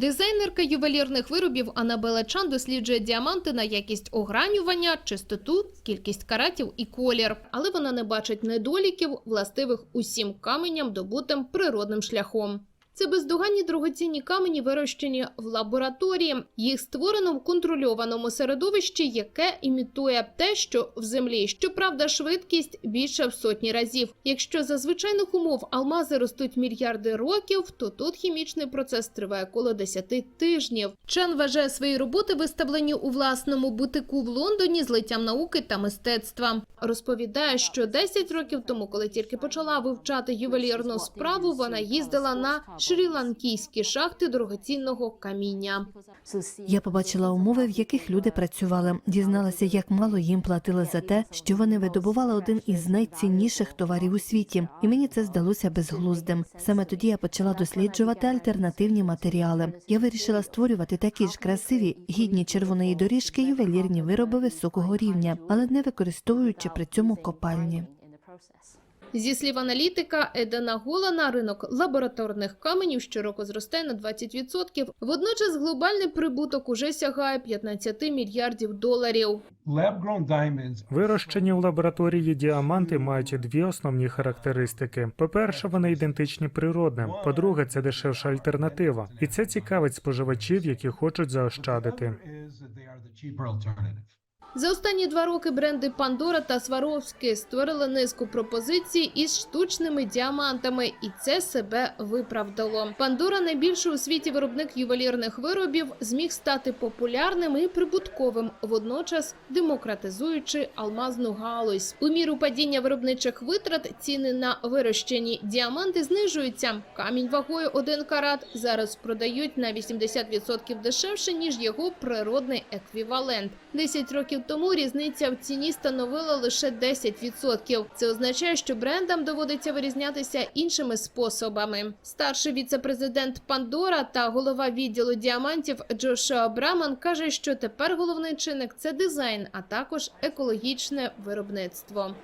Дизайнерка ювелірних виробів Анабела Чан досліджує діаманти на якість огранювання, чистоту, кількість каратів і колір. Але вона не бачить недоліків, властивих усім каменям, добутим природним шляхом. Це бездоганні дорогоцінні камені, вирощені в лабораторії. Їх створено в контрольованому середовищі, яке імітує те, що в землі. Щоправда, швидкість більше в сотні разів. Якщо за звичайних умов алмази ростуть мільярди років, то тут хімічний процес триває коло 10 тижнів. Чен вважає свої роботи, виставлені у власному бутику в Лондоні, злиттям науки та мистецтва. Розповідає, що 10 років тому, коли тільки почала вивчати ювелірну справу, вона їздила на шрі-ланкійські шахти дорогоцінного каміння. Я побачила умови, в яких люди працювали, дізналася, як мало їм платили за те, що вони видобували один із найцінніших товарів у світі, і мені це здалося безглуздим. Саме тоді я почала досліджувати альтернативні матеріали. Я вирішила створювати такі ж красиві, гідні червоної доріжки ювелірні вироби високого рівня, але не використовуючи при цьому копальні. Зі слів аналітика Едена Голана, ринок лабораторних каменів щороку зростає на 20%. Водночас глобальний прибуток уже сягає 15 мільярдів доларів. Вирощені в лабораторії діаманти мають дві основні характеристики. По-перше, вони ідентичні природним. По-друге, це дешевша альтернатива, і це цікавить споживачів, які хочуть заощадити. За останні два роки бренди Пандора та Сваровські створили низку пропозицій із штучними діамантами, і це себе виправдало. Пандора, найбільший у світі виробник ювелірних виробів, зміг стати популярним і прибутковим, водночас демократизуючи алмазну галузь. У міру падіння виробничих витрат ціни на вирощені діаманти знижуються. Камінь вагою 1 карат зараз продають на 80% дешевше ніж його природний еквівалент. 10 років тому різниця в ціні становила лише 10%. Це означає, що брендам доводиться вирізнятися іншими способами. Старший віце-президент Пандора та голова відділу діамантів Джошуа Браман каже, що тепер головний чинник це дизайн, а також екологічне виробництво.